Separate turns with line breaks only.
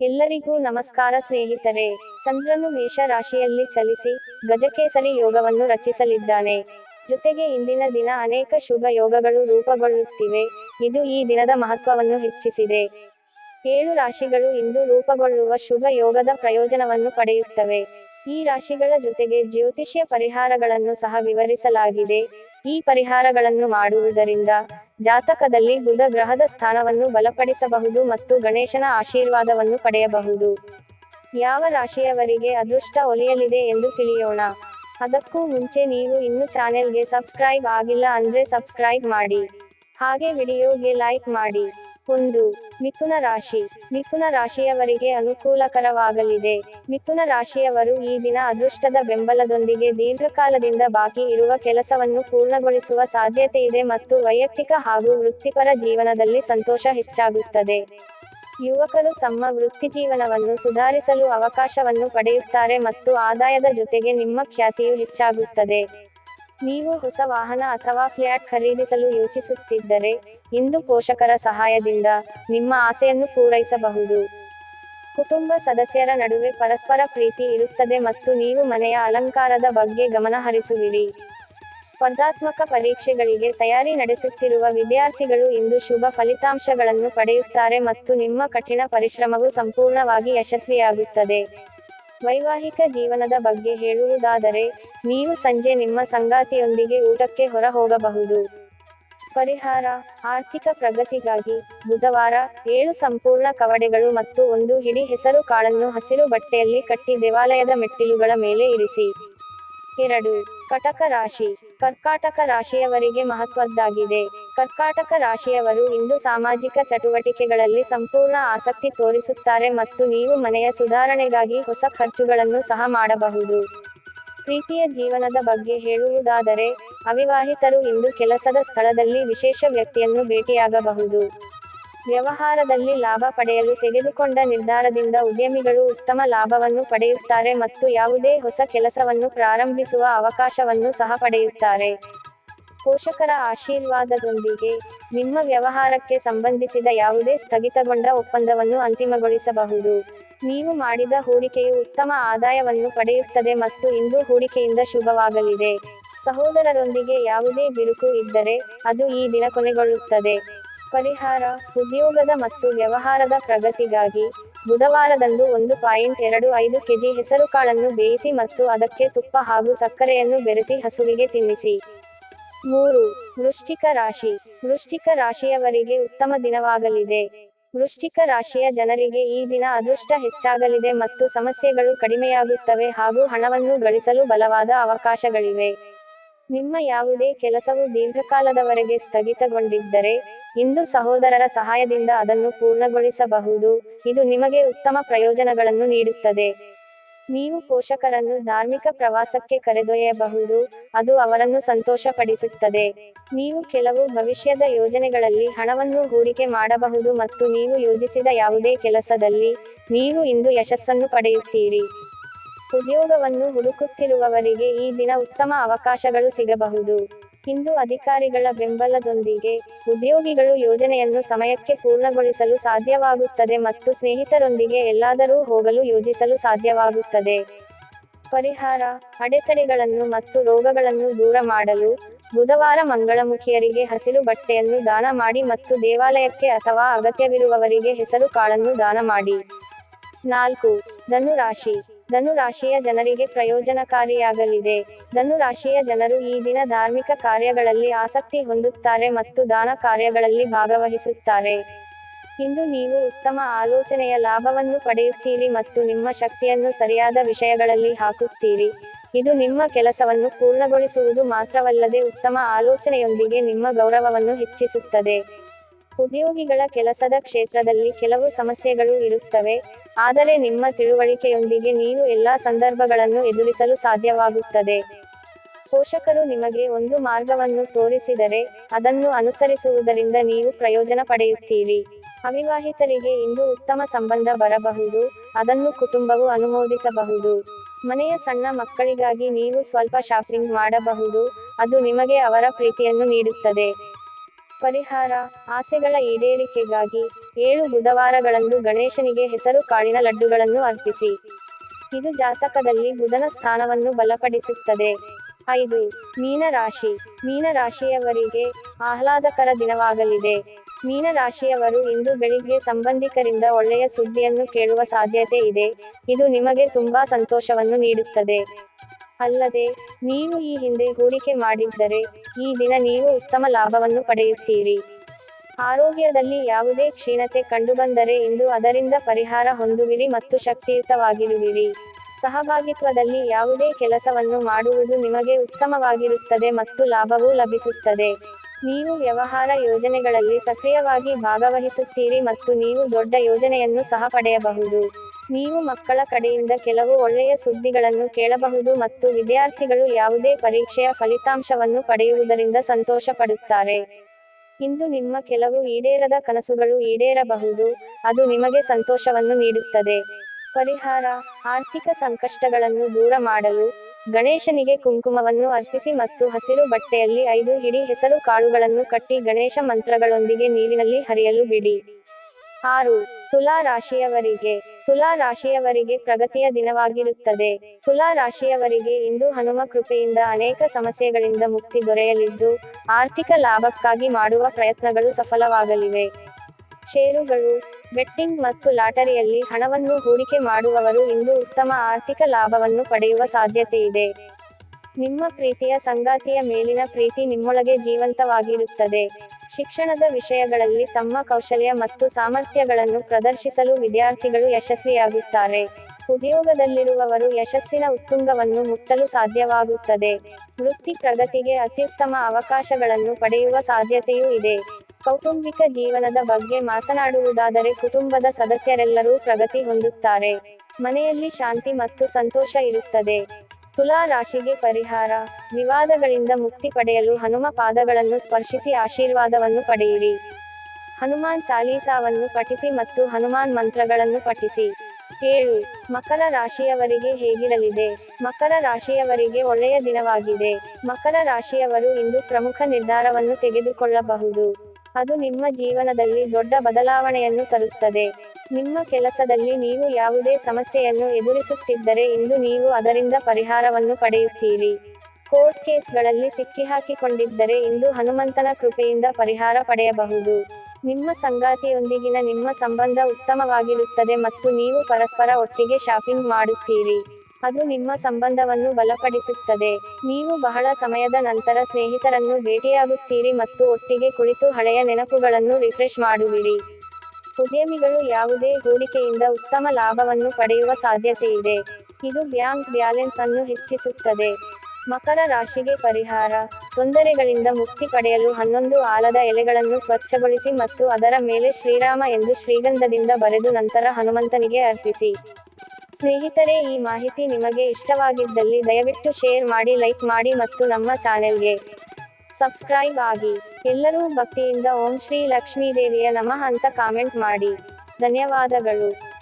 ಎಲ್ಲರಿಗೂ ನಮಸ್ಕಾರ ಸ್ನೇಹಿತರೆ. ಚಂದ್ರನು ಮೇಷ ರಾಶಿಯಲ್ಲಿ ಚಲಿಸಿ ಗಜಕೇಸರಿ ಯೋಗವನ್ನು ರಚಿಸಲಿದ್ದಾನೆ. ಜೊತೆಗೆ ಇಂದಿನ ದಿನ ಅನೇಕ ಶುಭ ಯೋಗಗಳು ರೂಪುಗೊಳ್ಳುತ್ತಿವೆ. ಇದು ಈ ದಿನದ ಮಹತ್ವವನ್ನು ಹೆಚ್ಚಿಸಿದೆ. ಏಳು ರಾಶಿಗಳು ಇಂದು ರೂಪುಗೊಳ್ಳುವ ಶುಭ ಯೋಗದ ಪ್ರಯೋಜನವನ್ನು ಪಡೆಯುತ್ತವೆ. ಈ ರಾಶಿಗಳ ಜೊತೆಗೆ ಜ್ಯೋತಿಷ್ಯ ಪರಿಹಾರಗಳನ್ನು ಸಹ ವಿವರಿಸಲಾಗಿದೆ. ಈ ಪರಿಹಾರಗಳನ್ನು ಮಾಡುವುದರಿಂದ ಜಾತಕದಲ್ಲಿ ಬುಧ ಗ್ರಹದ ಸ್ಥಾನವನ್ನು ಬಲಪಡಿಸಬಹುದು ಮತ್ತು ಗಣೇಶನ ಆಶೀರ್ವಾದವನ್ನು ಪಡೆಯಬಹುದು. ಯಾವ ರಾಶಿಯವರಿಗೆ ಅದೃಷ್ಟ ಒಲಿಯಲಿದೆ ಎಂದು ತಿಳಿಯೋಣ. ಅದಕ್ಕೂ ಮುಂಚೆ ನೀವು ಇನ್ನು ಚಾನೆಲ್ಗೆ ಸಬ್ಸ್ಕ್ರೈಬ್ ಆಗಿಲ್ಲ ಅಂದ್ರೆ ಸಬ್ಸ್ಕ್ರೈಬ್ ಮಾಡಿ. ಹಾಗೆ ವಿಡಿಯೋಗೆ ಲೈಕ್ ಮಾಡಿ. ಒಂದು ಮಿಥುನ ರಾಶಿ. ಮಿಥುನ ರಾಶಿಯವರಿಗೆ ಅನುಕೂಲಕರವಾಗಲಿದೆ. ಮಿಥುನ ರಾಶಿಯವರು ಈ ದಿನ ಅದೃಷ್ಟದ ಬೆಂಬಲದೊಂದಿಗೆ ದೀರ್ಘಕಾಲದಿಂದ ಬಾಕಿ ಇರುವ ಕೆಲಸವನ್ನು ಪೂರ್ಣಗೊಳಿಸುವ ಸಾಧ್ಯತೆ ಇದೆ ಮತ್ತು ವೈಯಕ್ತಿಕ ಹಾಗೂ ವೃತ್ತಿಪರ ಜೀವನದಲ್ಲಿ ಸಂತೋಷ ಹೆಚ್ಚಾಗುತ್ತದೆ. ಯುವಕರು ತಮ್ಮ ವೃತ್ತಿಜೀವನವನ್ನು ಸುಧಾರಿಸಲು ಅವಕಾಶವನ್ನು ಪಡೆಯುತ್ತಾರೆ ಮತ್ತು ಆದಾಯದ ಜೊತೆಗೆ ನಿಮ್ಮ ಖ್ಯಾತಿಯು ಹೆಚ್ಚಾಗುತ್ತದೆ. ನೀವು ಹೊಸ ವಾಹನ ಅಥವಾ ಫ್ಲ್ಯಾಟ್ ಖರೀದಿಸಲು ಯೋಚಿಸುತ್ತಿದ್ದರೆ ಇಂದು ಪೋಷಕರ ಸಹಾಯದಿಂದ ನಿಮ್ಮ ಆಸೆಯನ್ನು ಪೂರೈಸಬಹುದು. ಕುಟುಂಬ ಸದಸ್ಯರ ನಡುವೆ ಪರಸ್ಪರ ಪ್ರೀತಿ ಇರುತ್ತದೆ ಮತ್ತು ನೀವು ಮನೆಯ ಅಲಂಕಾರದ ಬಗ್ಗೆ ಗಮನ ಹರಿಸುವಿರಿ. ಸ್ಪರ್ಧಾತ್ಮಕ ಪರೀಕ್ಷೆಗಳಿಗೆ ತಯಾರಿ ನಡೆಸುತ್ತಿರುವ ವಿದ್ಯಾರ್ಥಿಗಳು ಇಂದು ಶುಭ ಫಲಿತಾಂಶಗಳನ್ನು ಪಡೆಯುತ್ತಾರೆ ಮತ್ತು ನಿಮ್ಮ ಕಠಿಣ ಪರಿಶ್ರಮವು ಸಂಪೂರ್ಣವಾಗಿ ಯಶಸ್ವಿಯಾಗುತ್ತದೆ. ವೈವಾಹಿಕ ಜೀವನದ ಬಗ್ಗೆ ಹೇಳುವುದಾದರೆ, ನೀವು ಸಂಜೆ ನಿಮ್ಮ ಸಂಗಾತಿಯೊಂದಿಗೆ ಊಟಕ್ಕೆ ಹೊರ ಹೋಗಬಹುದು ಪರಿಹಾರ, ಆರ್ಥಿಕ ಪ್ರಗತಿಗಾಗಿ ಬುಧವಾರ ಏಳು ಸಂಪೂರ್ಣ ಕವಡೆಗಳು ಮತ್ತು ಒಂದು ಹಿಡಿ ಹೆಸರು ಕಾಳನ್ನು ಹಸಿರು ಬಟ್ಟೆಯಲ್ಲಿ ಕಟ್ಟಿ ದೇವಾಲಯದ ಮೆಟ್ಟಿಲುಗಳ ಮೇಲೆ ಇರಿಸಿ. ಎರಡು, ಕಟಕ ರಾಶಿ. ಕರ್ಕಾಟಕ ರಾಶಿಯವರಿಗೆ ಮಹತ್ವದ್ದಾಗಿದೆ. ಕರ್ಕಾಟಕ ರಾಶಿಯವರು ಇಂದು ಸಾಮಾಜಿಕ ಚಟುವಟಿಕೆಗಳಲ್ಲಿ ಸಂಪೂರ್ಣ ಆಸಕ್ತಿ ತೋರಿಸುತ್ತಾರೆ ಮತ್ತು ನೀವು ಮನೆಯ ಸುಧಾರಣೆಗಾಗಿ ಹೊಸ ಖರ್ಚುಗಳನ್ನು ಸಹ ಮಾಡಬಹುದು. ಪ್ರೀತಿಯ ಜೀವನದ ಬಗ್ಗೆ ಹೇಳುವುದಾದರೆ, ಅವಿವಾಹಿತರು ಇಂದು ಕೆಲಸದ ಸ್ಥಳದಲ್ಲಿ ವಿಶೇಷ ವ್ಯಕ್ತಿಯನ್ನು ಭೇಟಿಯಾಗಬಹುದು. ವ್ಯವಹಾರದಲ್ಲಿ ಲಾಭ ಪಡೆಯಲು ತೆಗೆದುಕೊಂಡ ನಿರ್ಧಾರದಿಂದ ಉದ್ಯಮಿಗಳು ಉತ್ತಮ ಲಾಭವನ್ನು ಪಡೆಯುತ್ತಾರೆ ಮತ್ತು ಯಾವುದೇ ಹೊಸ ಕೆಲಸವನ್ನು ಪ್ರಾರಂಭಿಸುವ ಅವಕಾಶವನ್ನು ಸಹ ಪಡೆಯುತ್ತಾರೆ. ಪೋಷಕರ ಆಶೀರ್ವಾದದೊಂದಿಗೆ ನಿಮ್ಮ ವ್ಯವಹಾರಕ್ಕೆ ಸಂಬಂಧಿಸಿದ ಯಾವುದೇ ಸ್ಥಗಿತಗೊಂಡ ಒಪ್ಪಂದವನ್ನು ಅಂತಿಮಗೊಳಿಸಬಹುದು. ನೀವು ಮಾಡಿದ ಹೂಡಿಕೆಯು ಉತ್ತಮ ಆದಾಯವನ್ನು ಪಡೆಯುತ್ತದೆ ಮತ್ತು ಇಂದು ಹೂಡಿಕೆಯಿಂದ ಶುಭವಾಗಲಿದೆ. ಸಹೋದರರೊಂದಿಗೆ ಯಾವುದೇ ಬಿರುಕು ಇದ್ದರೆ ಅದು ಈ ದಿನ ಕೊನೆಗೊಳ್ಳುತ್ತದೆ. ಪರಿಹಾರ, ಉದ್ಯೋಗದ ಮತ್ತು ವ್ಯವಹಾರದ ಪ್ರಗತಿಗಾಗಿ ಬುಧವಾರದಂದು ಒಂದು ಪಾಯಿಂಟ್ ಎರಡು ಐದು ಕೆಜಿ ಹೆಸರುಕಾಳನ್ನು ಬೇಯಿಸಿ ಮತ್ತು ಅದಕ್ಕೆ ತುಪ್ಪ ಹಾಗೂ ಸಕ್ಕರೆಯನ್ನು ಬೆರೆಸಿ ಹಸುವಿಗೆ ತಿನ್ನಿಸಿ. ಮೂರು, ವೃಶ್ಚಿಕ ರಾಶಿ. ವೃಶ್ಚಿಕ ರಾಶಿಯವರಿಗೆ ಉತ್ತಮ ದಿನವಾಗಲಿದೆ. ವೃಶ್ಚಿಕ ರಾಶಿಯ ಜನರಿಗೆ ಈ ದಿನ ಅದೃಷ್ಟ ಹೆಚ್ಚಾಗಲಿದೆ ಮತ್ತು ಸಮಸ್ಯೆಗಳು ಕಡಿಮೆಯಾಗುತ್ತವೆ ಹಾಗೂ ಹಣವನ್ನು ಗಳಿಸಲು ಬಲವಾದ ಅವಕಾಶಗಳಿವೆ. ನಿಮ್ಮ ಯಾವುದೇ ಕೆಲಸವು ದೀರ್ಘಕಾಲದವರೆಗೆ ಸ್ಥಗಿತಗೊಂಡಿದ್ದರೆ, ಇಂದು ಸಹೋದರರ ಸಹಾಯದಿಂದ ಅದನ್ನು ಪೂರ್ಣಗೊಳಿಸಬಹುದು. ಇದು ನಿಮಗೆ ಉತ್ತಮ ಪ್ರಯೋಜನಗಳನ್ನು ನೀಡುತ್ತದೆ. ನೀವು ಪೋಷಕರನ್ನು ಧಾರ್ಮಿಕ ಪ್ರವಾಸಕ್ಕೆ ಕರೆದೊಯ್ಯಬಹುದು, ಅದು ಅವರನ್ನು ಸಂತೋಷಪಡಿಸುತ್ತದೆ. ನೀವು ಕೆಲವು ಭವಿಷ್ಯದ ಯೋಜನೆಗಳಲ್ಲಿ ಹಣವನ್ನು ಹೂಡಿಕೆ ಮಾಡಬಹುದು ಮತ್ತು ನೀವು ಯೋಜಿಸಿದ ಯಾವುದೇ ಕೆಲಸದಲ್ಲಿ ನೀವು ಇಂದು ಯಶಸ್ಸನ್ನು ಪಡೆಯುತ್ತೀರಿ. ಉದ್ಯೋಗವನ್ನು ಹುಡುಕುತ್ತಿರುವವರಿಗೆ ಈ ದಿನ ಉತ್ತಮ ಅವಕಾಶಗಳು ಸಿಗಬಹುದು. ಇಂದು ಅಧಿಕಾರಿಗಳ ಬೆಂಬಲದೊಂದಿಗೆ ಉದ್ಯೋಗಿಗಳು ಯೋಜನೆಯನ್ನು ಸಮಯಕ್ಕೆ ಪೂರ್ಣಗೊಳಿಸಲು ಸಾಧ್ಯವಾಗುತ್ತದೆ ಮತ್ತು ಸ್ನೇಹಿತರೊಂದಿಗೆ ಎಲ್ಲಾದರೂ ಹೋಗಲು ಯೋಜಿಸಲು ಸಾಧ್ಯವಾಗುತ್ತದೆ. ಪರಿಹಾರ, ಅಡೆತಡೆಗಳನ್ನು ಮತ್ತು ರೋಗಗಳನ್ನು ದೂರ ಮಾಡಲು ಬುಧವಾರ ಮಂಗಳಮುಖಿಯರಿಗೆ ಹಸಿರು ಬಟ್ಟೆಯನ್ನು ದಾನ ಮಾಡಿ ಮತ್ತು ದೇವಾಲಯಕ್ಕೆ ಅಥವಾ ಅಗತ್ಯವಿರುವವರಿಗೆ ಹೆಸರು ಕಾಳನ್ನು ದಾನ ಮಾಡಿ. ನಾಲ್ಕು, ಧನುರಾಶಿ. ರಾಶಿ ಧನು ರಾಶಿಯ ಜನರಿಗೆ ಪ್ರಯೋಜನಕಾರಿಯಾಗಲಿದೆ. ಧನು ರಾಶಿಯ ಜನರು ಈ ದಿನ ಧಾರ್ಮಿಕ ಕಾರ್ಯಗಳಲ್ಲಿ ಆಸಕ್ತಿ ಹೊಂದುತ್ತಾರೆ ಮತ್ತು ದಾನ ಕಾರ್ಯಗಳಲ್ಲಿ ಭಾಗವಹಿಸುತ್ತಾರೆ. ಇಂದು ನೀವು ಉತ್ತಮ ಆಲೋಚನೆಯ ಲಾಭವನ್ನು ಪಡೆಯುತ್ತೀರಿ ಮತ್ತು ನಿಮ್ಮ ಶಕ್ತಿಯನ್ನು ಸರಿಯಾದ ವಿಷಯಗಳಲ್ಲಿ ಹಾಕುತ್ತೀರಿ. ಇದು ನಿಮ್ಮ ಕೆಲಸವನ್ನು ಪೂರ್ಣಗೊಳಿಸುವುದು ಮಾತ್ರವಲ್ಲದೆ ಉತ್ತಮ ಆಲೋಚನೆಯೊಂದಿಗೆ ನಿಮ್ಮ ಗೌರವವನ್ನು ಹೆಚ್ಚಿಸುತ್ತದೆ. ಉದ್ಯೋಗಿಗಳ ಕೆಲಸದ ಕ್ಷೇತ್ರದಲ್ಲಿ ಕೆಲವು ಸಮಸ್ಯೆಗಳು ಇರುತ್ತವೆ. ಆದರೆ ನಿಮ್ಮ ತಿಳುವಳಿಕೆಯೊಂದಿಗೆ ನೀವು ಎಲ್ಲಾ ಸಂದರ್ಭಗಳನ್ನು ಎದುರಿಸಲು ಸಾಧ್ಯವಾಗುತ್ತದೆ. ಪೋಷಕರು ನಿಮಗೆ ಒಂದು ಮಾರ್ಗವನ್ನು ತೋರಿಸಿದರೆ, ಅದನ್ನು ಅನುಸರಿಸುವುದರಿಂದ ನೀವು ಪ್ರಯೋಜನ ಪಡೆಯುತ್ತೀರಿ. ಅವಿವಾಹಿತರಿಗೆ ಇಂದು ಉತ್ತಮ ಸಂಬಂಧ ಬರಬಹುದು, ಅದನ್ನು ಕುಟುಂಬವು ಅನುಮೋದಿಸಬಹುದು. ಮನೆಯ ಸಣ್ಣ ಮಕ್ಕಳಿಗಾಗಿ ನೀವು ಸ್ವಲ್ಪ ಶಾಪಿಂಗ್ ಮಾಡಬಹುದು, ಅದು ನಿಮಗೆ ಅವರ ಪ್ರೀತಿಯನ್ನು ನೀಡುತ್ತದೆ. ಪರಿಹಾರ, ಆಸೆಗಳ ಈಡೇರಿಕೆಗಾಗಿ ಏಳು ಬುಧವಾರಗಳಂದು ಗಣೇಶನಿಗೆ ಹೆಸರು ಕಾಳಿನ ಲಡ್ಡುಗಳನ್ನು ಅರ್ಪಿಸಿ. ಇದು ಜಾತಕದಲ್ಲಿ ಬುಧನ ಸ್ಥಾನವನ್ನು ಬಲಪಡಿಸುತ್ತದೆ. ಐದು, ಮೀನರಾಶಿ. ಮೀನರಾಶಿಯವರಿಗೆ ಆಹ್ಲಾದಕರ ದಿನವಾಗಲಿದೆ. ಮೀನರಾಶಿಯವರು ಇಂದು ಬೆಳಿಗ್ಗೆ ಸಂಬಂಧಿಕರಿಂದ ಒಳ್ಳೆಯ ಸುದ್ದಿಯನ್ನು ಕೇಳುವ ಸಾಧ್ಯತೆ ಇದೆ. ಇದು ನಿಮಗೆ ತುಂಬಾ ಸಂತೋಷವನ್ನು ನೀಡುತ್ತದೆ. ಅಲ್ಲದೆ ನೀವು ಈ ಹಿಂದೆ ಹೂಡಿಕೆ ಮಾಡಿದ್ದರೆ ಈ ದಿನ ನೀವು ಉತ್ತಮ ಲಾಭವನ್ನು ಪಡೆಯುತ್ತೀರಿ. ಆರೋಗ್ಯದಲ್ಲಿ ಯಾವುದೇ ಕ್ಷೀಣತೆ ಕಂಡುಬಂದರೆ ಇಂದು ಅದರಿಂದ ಪರಿಹಾರ ಹೊಂದುವಿರಿ ಮತ್ತು ಶಕ್ತಿಯುತವಾಗಿರುವಿರಿ. ಸಹಭಾಗಿತ್ವದಲ್ಲಿ ಯಾವುದೇ ಕೆಲಸವನ್ನು ಮಾಡುವುದು ನಿಮಗೆ ಉತ್ತಮವಾಗಿರುತ್ತದೆ ಮತ್ತು ಲಾಭವೂ ಲಭಿಸುತ್ತದೆ. ನೀವು ವ್ಯವಹಾರ ಯೋಜನೆಗಳಲ್ಲಿ ಸಕ್ರಿಯವಾಗಿ ಭಾಗವಹಿಸುತ್ತೀರಿ ಮತ್ತು ನೀವು ದೊಡ್ಡ ಯೋಜನೆಯನ್ನು ಸಹ ಪಡೆಯಬಹುದು. ನೀವು ಮಕ್ಕಳ ಕಡೆಯಿಂದ ಕೆಲವು ಒಳ್ಳೆಯ ಸುದ್ದಿಗಳನ್ನು ಕೇಳಬಹುದು ಮತ್ತು ವಿದ್ಯಾರ್ಥಿಗಳು ಯಾವುದೇ ಪರೀಕ್ಷೆಯ ಫಲಿತಾಂಶವನ್ನು ಪಡೆಯುವುದರಿಂದ ಸಂತೋಷ ಪಡುತ್ತಾರೆ ಇಂದು ನಿಮ್ಮ ಕೆಲವು ಈಡೇರದ ಕನಸುಗಳು ಈಡೇರಬಹುದು, ಅದು ನಿಮಗೆ ಸಂತೋಷವನ್ನು ನೀಡುತ್ತದೆ. ಪರಿಹಾರ, ಆರ್ಥಿಕ ಸಂಕಷ್ಟಗಳನ್ನು ದೂರ ಮಾಡಲು, ಗಣೇಶನಿಗೆ ಕುಂಕುಮವನ್ನು ಅರ್ಪಿಸಿ ಮತ್ತು ಹಸಿರು ಬಟ್ಟೆಯಲ್ಲಿ ಐದು ಹಿಡಿ ಹೆಸರು ಕಾಳುಗಳನ್ನು ಕಟ್ಟಿ ಗಣೇಶ ಮಂತ್ರಗಳೊಂದಿಗೆ ನೀರಿನಲ್ಲಿ ಹರಿಯಲು ಬಿಡಿ. ಆರು, ತುಲಾ ರಾಶಿಯವರಿಗೆ ತುಲಾ ರಾಶಿಯವರಿಗೆ ಪ್ರಗತಿಯ ದಿನವಾಗಿರುತ್ತದೆ. ತುಲಾ ರಾಶಿಯವರಿಗೆ ಇಂದು ಹನುಮ ಕೃಪೆಯಿಂದ ಅನೇಕ ಸಮಸ್ಯೆಗಳಿಂದ ಮುಕ್ತಿ ದೊರೆಯಲಿದ್ದು, ಆರ್ಥಿಕ ಲಾಭಕ್ಕಾಗಿ ಮಾಡುವ ಪ್ರಯತ್ನಗಳು ಸಫಲವಾಗಲಿವೆ. ಷೇರುಗಳು, ಬೆಟ್ಟಿಂಗ್ ಮತ್ತು ಲಾಟರಿಯಲ್ಲಿ ಹಣವನ್ನು ಹೂಡಿಕೆ ಮಾಡುವವರು ಇಂದು ಉತ್ತಮ ಆರ್ಥಿಕ ಲಾಭವನ್ನು ಪಡೆಯುವ ಸಾಧ್ಯತೆಯಿದೆ ನಿಮ್ಮ ಪ್ರೀತಿಯ ಸಂಗಾತಿಯ ಮೇಲಿನ ಪ್ರೀತಿ ನಿಮ್ಮೊಳಗೆ ಜೀವಂತವಾಗಿರುತ್ತದೆ. ಶಿಕ್ಷಣದ ವಿಷಯಗಳಲ್ಲಿ ತಮ್ಮ ಕೌಶಲ್ಯ ಮತ್ತು ಸಾಮರ್ಥ್ಯಗಳನ್ನು ಪ್ರದರ್ಶಿಸಲು ವಿದ್ಯಾರ್ಥಿಗಳು ಯಶಸ್ವಿಯಾಗುತ್ತಾರೆ. ಉದ್ಯೋಗದಲ್ಲಿರುವವರು ಯಶಸ್ಸಿನ ಉತ್ತುಂಗವನ್ನು ಮುಟ್ಟಲು ಸಾಧ್ಯವಾಗುತ್ತದೆ. ವೃತ್ತಿ ಪ್ರಗತಿಗೆ ಅತ್ಯುತ್ತಮ ಅವಕಾಶಗಳನ್ನು ಪಡೆಯುವ ಸಾಧ್ಯತೆಯೂ ಇದೆ. ಕೌಟುಂಬಿಕ ಜೀವನದ ಬಗ್ಗೆ ಮಾತನಾಡುವುದಾದರೆ ಕುಟುಂಬದ ಸದಸ್ಯರೆಲ್ಲರೂ ಪ್ರಗತಿ ಹೊಂದುತ್ತಾರೆ. ಮನೆಯಲ್ಲಿ ಶಾಂತಿ ಮತ್ತು ಸಂತೋಷ ಇರುತ್ತದೆ. ತುಲಾ ರಾಶಿಗೆ ಪರಿಹಾರ. ವಿವಾದಗಳಿಂದ ಮುಕ್ತಿ ಪಡೆಯಲು ಹನುಮ ಪಾದಗಳನ್ನು ಸ್ಪರ್ಶಿಸಿ ಆಶೀರ್ವಾದವನ್ನು ಪಡೆಯಿರಿ. ಹನುಮಾನ್ ಚಾಲೀಸಾವನ್ನು ಪಠಿಸಿ ಮತ್ತು ಹನುಮಾನ್ ಮಂತ್ರಗಳನ್ನು ಪಠಿಸಿ. ಏಳು, ಮಕರ ರಾಶಿಯವರಿಗೆ ಹೇಗಿರಲಿದೆ? ಮಕರ ರಾಶಿಯವರಿಗೆ ಒಳ್ಳೆಯ ದಿನವಾಗಿದೆ. ಮಕರ ರಾಶಿಯವರು ಇಂದು ಪ್ರಮುಖ ನಿರ್ಧಾರವನ್ನು ತೆಗೆದುಕೊಳ್ಳಬಹುದು. ಅದು ನಿಮ್ಮ ಜೀವನದಲ್ಲಿ ದೊಡ್ಡ ಬದಲಾವಣೆಯನ್ನು ತರುತ್ತದೆ. ನಿಮ್ಮ ಕೆಲಸದಲ್ಲಿ ನೀವು ಯಾವುದೇ ಸಮಸ್ಯೆಯನ್ನು ಎದುರಿಸುತ್ತಿದ್ದರೆ ಇಂದು ನೀವು ಅದರಿಂದ ಪರಿಹಾರವನ್ನು ಪಡೆಯುತ್ತೀರಿ. ಕೋರ್ಟ್ ಕೇಸ್ಗಳಲ್ಲಿ ಸಿಕ್ಕಿಹಾಕಿಕೊಂಡಿದ್ದರೆ ಇಂದು ಹನುಮಂತನ ಕೃಪೆಯಿಂದ ಪರಿಹಾರ ಪಡೆಯಬಹುದು. ನಿಮ್ಮ ಸಂಗಾತಿಯೊಂದಿಗಿನ ನಿಮ್ಮ ಸಂಬಂಧ ಉತ್ತಮವಾಗಿರುತ್ತದೆ ಮತ್ತು ನೀವು ಪರಸ್ಪರ ಒಟ್ಟಿಗೆ ಶಾಪಿಂಗ್ ಮಾಡುತ್ತೀರಿ. ಅದು ನಿಮ್ಮ ಸಂಬಂಧವನ್ನು ಬಲಪಡಿಸುತ್ತದೆ. ನೀವು ಬಹಳ ಸಮಯದ ನಂತರ ಸ್ನೇಹಿತರನ್ನು ಭೇಟಿಯಾಗುತ್ತೀರಿ ಮತ್ತು ಒಟ್ಟಿಗೆ ಕುಳಿತು ಹಳೆಯ ನೆನಪುಗಳನ್ನು ರಿಫ್ರೆಶ್ ಮಾಡುವಿರಿ. ಉದ್ಯಮಿಗಳು ಯಾವುದೇ ಹೂಡಿಕೆಯಿಂದ ಉತ್ತಮ ಲಾಭವನ್ನು ಪಡೆಯುವ ಸಾಧ್ಯತೆಯಿದೆ ಇದು ಬ್ಯಾಂಕ್ ಬ್ಯಾಲೆನ್ಸ್ ಅನ್ನು ಹೆಚ್ಚಿಸುತ್ತದೆ. ಮಕರ ರಾಶಿಗೆ ಪರಿಹಾರ. ತೊಂದರೆಗಳಿಂದ ಮುಕ್ತಿ ಪಡೆಯಲು ಹನ್ನೊಂದು ಆಲದ ಎಲೆಗಳನ್ನು ಸ್ವಚ್ಛಗೊಳಿಸಿ ಮತ್ತು ಅದರ ಮೇಲೆ ಶ್ರೀರಾಮ ಎಂದು ಶ್ರೀಗಂಧದಿಂದ ಬರೆದು ನಂತರ ಹನುಮಂತನಿಗೆ ಅರ್ಪಿಸಿ. ಸ್ನೇಹಿತರೆ, ಈ ಮಾಹಿತಿ ನಿಮಗೆ ಇಷ್ಟವಾಗಿದ್ದಲ್ಲಿ ದಯವಿಟ್ಟು ಶೇರ್ ಮಾಡಿ, ಲೈಕ್ ಮಾಡಿ ಮತ್ತು ನಮ್ಮ ಚಾನೆಲ್ಗೆ ಸಬ್ಸ್ಕ್ರೈಬ್ ಆಗಿ. ಎಲ್ಲರೂ ಭಕ್ತಿಯಿಂದ ಓಂ ಶ್ರೀ ಲಕ್ಷ್ಮೀದೇವಿಯ ನಮಃ ಅಂತ ಕಾಮೆಂಟ್ ಮಾಡಿ. ಧನ್ಯವಾದಗಳು.